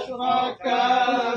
Ashwakar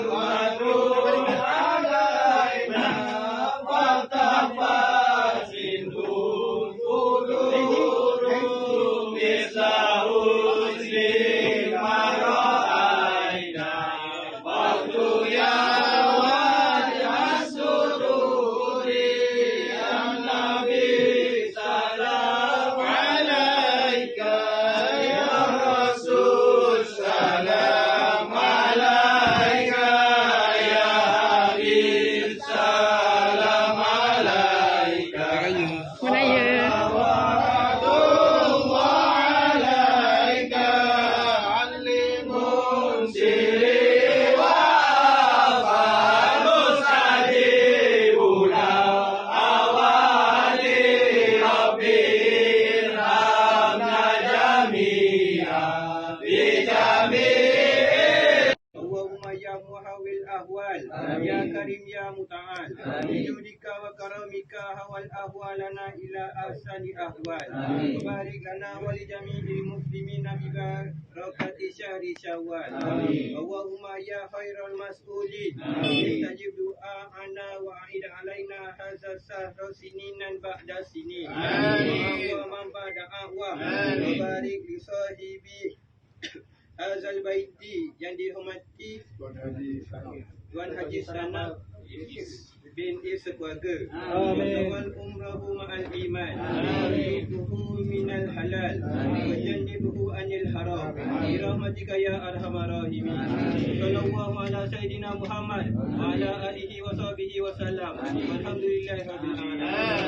بجميع اللهم يا محول الأهوال يا كريم يا متعال بجودك وكرمك هوى الأهوالنا إلى أحسن أهوال وبارك لنا ولجميع المسلمين ببركة شهر شوال اللهم يا خير المسؤولين استجب دعاءنا وأعد علينا هذا الشهر سنينا بعد سنين ومن بعد أعوام وبارك لصاحبي Azal Baiti yang dihormati Tuan Haji Sana bin Isa Kuaga Amin. Umrahu ma'al iman. Amin. minal halal. Wajandiduhu anil haram. Dirahmatika ya arhamarahim Sallallahu ala Sayyidina Muhammad Wa ala alihi wa sahbihi wa salam Alhamdulillah Alhamdulillah